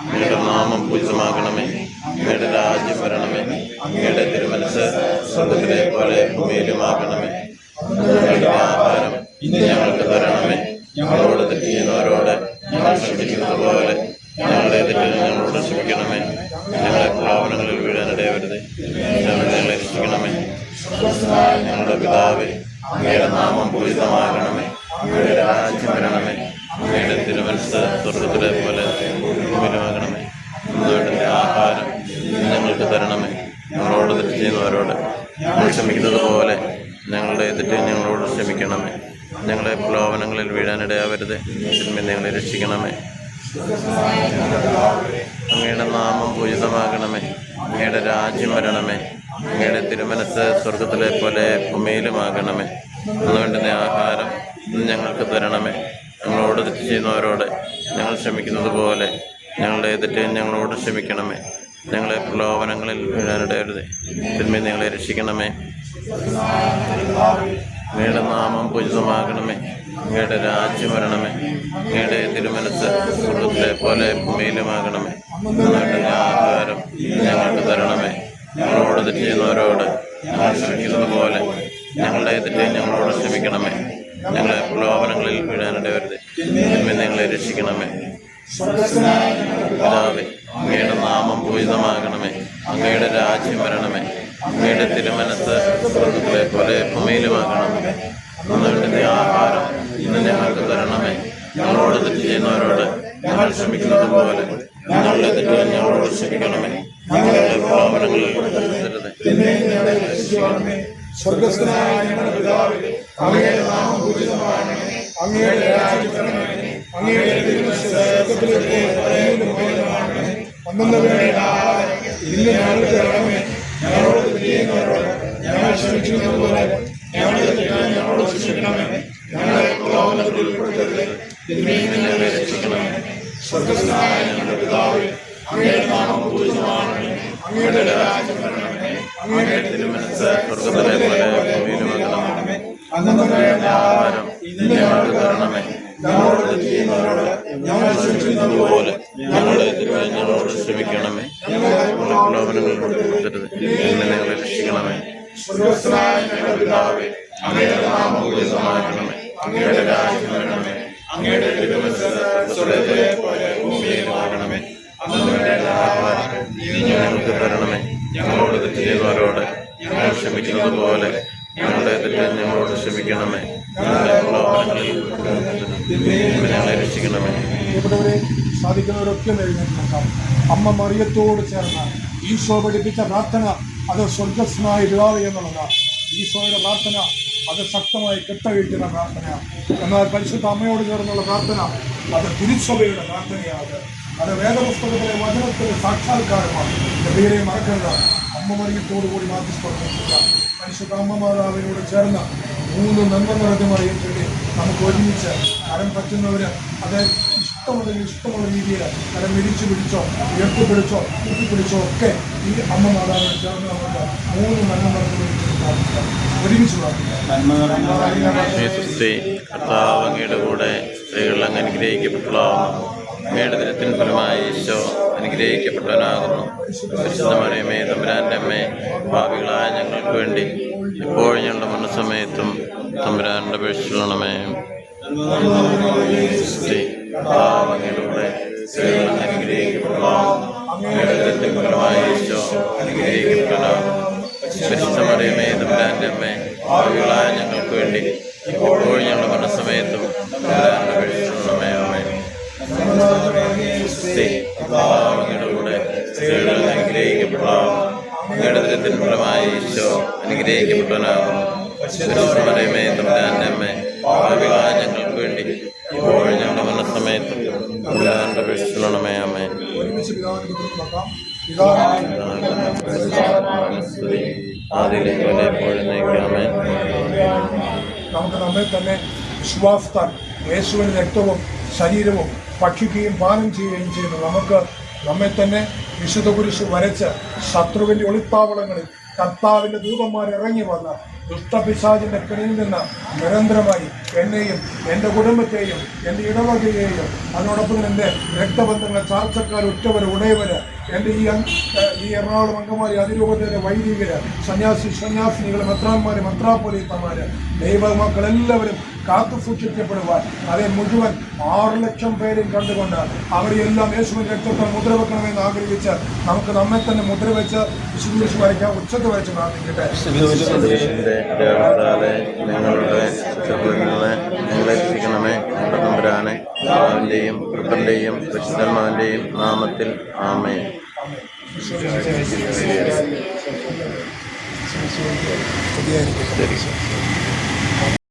അങ്ങയുടെ നാമം പൂജിതമാകണമേ അങ്ങയുടെ രാജ്യം വരണമേ അങ്ങയുടെ തിരുമനസ് സ്വർഗത്തിലെ പോലെ ഭൂമിയിലുമാകണമേ. ഞങ്ങളുടെ ആഹാരം ഇന്ന് ഞങ്ങൾക്ക് തരണമേ. ഞങ്ങളോട് തെറ്റിയുന്നവരോട് ഞങ്ങൾ ക്ഷമിക്കുന്നത് പോലെ ഞങ്ങളുടെ തെറ്റിൽ ഞങ്ങളോട് ക്ഷമിക്കണമേ. ഞങ്ങളെ പ്രലോഭനങ്ങളിൽ വീഴാനിടയവരുത് ഞങ്ങളെ രക്ഷിക്കണമേ. ഞങ്ങളുടെ പിതാവേ അങ്ങയുടെ നാമം പൂജിതമാകണമേ. അങ്ങയുടെ രാജ്യം വരണമേ. അങ്ങയുടെ തിരുമനസ് സ്വർഗത്തിലെ പോലെ ഭൂമിയിലുമാകണമേ ഇന്നുവേണ്ട ആഹാരം ഞങ്ങൾക്ക് തരണമേ. ഞങ്ങളോട് തെറ്റ് ചെയ്യുന്നവരോട് ഞങ്ങൾ ക്ഷമിക്കുന്നത് പോലെ ഞങ്ങളുടെ തെറ്റ് ഞങ്ങളോട് ക്ഷമിക്കണമേ. ഞങ്ങളെ പ്രലോഭനങ്ങളിൽ വീഴാനിടയാവരുത്. തിന്മ ഞങ്ങളെ രക്ഷിക്കണമേ. അങ്ങയുടെ നാമം പൂജിതമാകണമേ. അങ്ങയുടെ രാജ്യം വരണമേ. അങ്ങയുടെ തിരുമനസ് സ്വർഗത്തിലെ പോലെ ഭൂമിയിലുമാകണമേ. അതുകൊണ്ട് ആഹാരം ഞങ്ങൾക്ക് തരണമേ. ഞങ്ങളോട് തെറ്റ് ചെയ്യുന്നവരോട് ഞങ്ങൾ ക്ഷമിക്കുന്നത് പോലെ ഞങ്ങളുടെ തെറ്റ് ഞങ്ങളോട് ക്ഷമിക്കണമേ. ഞങ്ങളെ പ്രലോഭനങ്ങളിൽ വീഴാനിടയരുത്. തിന്മയിൽ ഞങ്ങളെ രക്ഷിക്കണമേ. അങ്ങയുടെ നാമം പൂജിതമാകണമേ. അങ്ങയുടെ രാജ്യം വരണമേ. അങ്ങയുടെ തിരുമനസ് സുഹൃത്തെ പോലെ ഭൂമിയിലുമാകണമേ. ഞങ്ങളുടെ ആഹാരം ഞങ്ങൾക്ക് തരണമേ. ഞങ്ങളോട് തെറ്റ് ചെയ്യുന്നവരോട് ഞങ്ങൾ ക്ഷമിക്കുന്നത് പോലെ ഞങ്ങളുടെ തെറ്റ് ഞങ്ങളോട് ക്ഷമിക്കണമേ. ഞങ്ങളെ പ്രലോഭനങ്ങളിൽ വീഴാനിടവരുത് നമ്മെ ഞങ്ങളെ രക്ഷിക്കണമേ. പിതാവേ അങ്ങയുടെ നാമം പൂരിതമാകണമേ അങ്ങയുടെ രാജ്യം വരണമേ. അങ്ങയുടെ തിരുമനത്ത് സ്വർഗത്തിലെ പോലെ ഭൂമിയിലുമാകണമേ. അന്നുവേണ്ടുന്ന ആഹാരം ഇന്ന് ഞങ്ങൾക്ക് തരണമേ. ഞങ്ങളോട് തെറ്റ് ചെയ്യുന്നവരോട് ഞങ്ങൾ ക്ഷമിക്കുന്നത് പോലെ ഞങ്ങളുടെ തെറ്റുകൾ ഞങ്ങളോട് ക്ഷമിക്കണമേ. ഞങ്ങളുടെ പ്രലോഭനങ്ങളിൽ സ്വർഗസ്ഥനായ ഞങ്ങളുടെ പിതാവേ അങ്ങയുടെ നാമം പൂജിതമാകണമേ അങ്ങയുടെ രാജ്യം വരണമേ അങ്ങയുടെ തിരുമനസ് സ്വർഗത്തിലെ പോലെ. അന്നന്ന് വേണ്ട ഇന്ന് ഞങ്ങൾക്ക് തരണമേ. ഞങ്ങളോട് തെറ്റ് ചെയ്യുന്നവരോട് ഞങ്ങൾ ക്ഷമിക്കുന്നത് പോലെ ഞങ്ങളുടെ തെറ്റുകൾ ഞങ്ങളോട് ക്ഷമിക്കണമേ. ഞങ്ങളെ പ്രലോഭനത്തിൽ ഉൾപ്പെടുത്തരുത്. ഞങ്ങളെ രക്ഷിക്കണമേ. ഞങ്ങളുടെ പിതാവേ അങ്ങയുടെ നാമം പൂജിതമാകണമേ. അങ്ങയുടെ രാജ്യം വരണമേ. അങ്ങയുടെ തിരുമനസ് സ്വർഗത്തിലെ പോലെ ഭൂമിയിലുമാകണമേ അന്നന്ന് വേണ്ട ആഹാരം ഇന്ന് ഞങ്ങൾക്ക് തരണമേ ഞങ്ങളോട് ചെയ്യുന്നവരോട് പോലെ ഞങ്ങളുടെ ഞങ്ങളോട് ക്ഷമിക്കണമേ ഞങ്ങളുടെ പ്രലോഭനങ്ങളിൽ ഉൾപ്പെടുത്തരുത് എന്ന് ഞങ്ങളെ രക്ഷിക്കണമേ സ്വർഗസ്ഥനായ ഞങ്ങളുടെ പിതാവേ അങ്ങയുടെ നാമം പൂജിതമാക്കണമേ അങ്ങയുടെ രാജ്യം വരണമേ അങ്ങയുടെ തിരുമനസ് സ്വർഗത്തിലെ ഞങ്ങൾക്ക് തരണമേ. ഞങ്ങളോട് തെറ്റ് ചെയ്തവരോട് ഞങ്ങൾ ക്ഷമിക്കുന്നത് പോലെ ഞങ്ങളുടെ തെറ്റ് ഞങ്ങളോട് ക്ഷമിക്കണമേ. ഞങ്ങളെ രക്ഷിക്കണമേ. പ്രിയപ്പെട്ടവരെ സാധിക്കുന്നവരൊക്കെ അമ്മ മറിയത്തോട് ചേർന്ന് ഈശോ പഠിപ്പിച്ച പ്രാർത്ഥന അത് സ്വർഗസ്നായ പിതാവ് എന്നുള്ളതാണ് ഈശോയുടെ പ്രാർത്ഥന അത് ശക്തമായി കെട്ടഴിക്കുന്ന പ്രാർത്ഥനയാണ് എന്നാൽ പരിശുദ്ധ അമ്മയോട് ചേർന്നുള്ള പ്രാർത്ഥന അത് തിരുസഭയുടെ പ്രാർത്ഥനയാണ്. അത് വേദപുസ്തകത്തിലെ വചനത്തിലെ സാക്ഷാത്കാരമാണ്. പേരെ മറക്കരുത് അമ്മ മറിയത്തോടു കൂടി മാറ്റിസ്പർദ്ധിക്കുക പരിശുദ്ധ അമ്മ മാതാവിനോട് ചേർന്ന് മൂന്ന് നന്മ നിറഞ്ഞ മറിയും ചൊല്ലി നമുക്ക് ഒരുമിച്ച് കരം പറ്റുന്നവര് അത് ഇഷ്ടമുള്ള ഇഷ്ടമുള്ള രീതിയിൽ കരം വിരിച്ചു പിടിച്ചോ ഉയർത്തി പിടിച്ചോ കൂട്ടി പിടിച്ചോ ഒക്കെ ഈ അമ്മ മാതാവിനെ ചേർന്ന് നമുക്ക് മൂന്ന് നന്മ നിറഞ്ഞ ഒരുമിച്ച് പ്രാർത്ഥിക്കാം. യേശുസ്ത്രീ കൂടെ സ്ത്രീകൾ അങ്ങ് അനുഗ്രഹിക്കപ്പെട്ടതാവുന്നു അങ്ങയുടെ ദിനത്തിന് ഫലമായി ഈശോ അനുഗ്രഹിക്കപ്പെട്ടവനാകുന്നു. പരിശുദ്ധമറിയമേ തമ്പുരാന്റെ അമ്മേ ഭാവികളായ ഞങ്ങൾക്ക് വേണ്ടി എപ്പോഴും ഞങ്ങളുടെ മനസ്സമയത്തും തമ്പുരാന്റെ അപേക്ഷിക്കണമേ അങ്ങയുടെ കൂടെ സ്ത്രീകൾ അങ്ങ് അനുഗ്രഹിക്കപ്പെട്ടതാവുന്നു അങ്ങയുടെ ദിനത്തിന് ഫലമായി ഈശോ അനുഗ്രഹിക്കപ്പെട്ടവനാകുന്നു. പരിശുദ്ധ തമ്പുരാന്റെ അമ്മേ ഭാവികളായ ഞങ്ങൾക്ക് വേണ്ടി ഇപ്പോഴും ഞങ്ങളുടെ മനസ്സമയത്തും ഞങ്ങൾക്ക് വേണ്ടി ഇപ്പോൾ ഞങ്ങളുടെ വന്ന തമ്പുരാന്റെ അപേക്ഷിക്കണമേ അമ്മേ. എപ്പോഴും നമുക്ക് നമ്മെ തന്നെ വിശ്വാസത്താൽ യേശുവിന്റെ രക്തവും ശരീരവും ഭക്ഷിക്കുകയും പാനം ചെയ്യുകയും ചെയ്യുന്നു. നമുക്ക് നമ്മെ തന്നെ വിശുദ്ധ കുരിശ് വരച്ച് ശത്രുവിന്റെ ഒളിത്താവളങ്ങളിൽ കർത്താവിന്റെ ദൂതന്മാർ ഇറങ്ങി വന്ന് ദുഷ്ടപിശാചിന്റെ കെണിയിൽ നിന്ന് നിരന്തരമായി എന്നെയും എന്റെ കുടുംബത്തെയും എന്റെ ഇടവകയെയും അതോടൊപ്പം തന്നെ എന്റെ രക്തബന്ധങ്ങളെ ചാർച്ചക്കാർ ഉറ്റവർ ഉടയവർ എന്റെ ഈ ഈ എറണാകുളം അങ്കമാലി അതിരൂപതയിലെ വൈദികർ സന്യാസി സന്യാസിനികൾ മത്രാന്മാര് മത്രാപോലീത്തമാര് ദൈവമക്കളെല്ലാവരും കാത്തു സൂക്ഷിക്കപ്പെടുവാൻ അതേ മുഴുവൻ ആറ് ലക്ഷം പേരെയും കണ്ടുകൊണ്ട് അവരെല്ലാം യേശുവിൻ രക്തത്തെ മുദ്ര വെക്കണമെന്ന് ആഗ്രഹിച്ച് നമുക്ക് നമ്മെ തന്നെ മുദ്ര വെച്ച് വിശുദ്ധീകരിച്ച് വരയ്ക്കാം ഉച്ചത്ത് വരച്ച് പ്രാർത്ഥിക്കട്ടെ. ശത്രുക്കളെ ഞങ്ങളെ രക്ഷിക്കണമേ ഞങ്ങളുടെ തമ്പുരാനെ അവന്റെയും കൃപ്പന്റെയും പരിശുദ്ധന്മാന്റെയും നാമത്തിൽ ആമേ സ്തുതിയായിരിക്കട്ടെ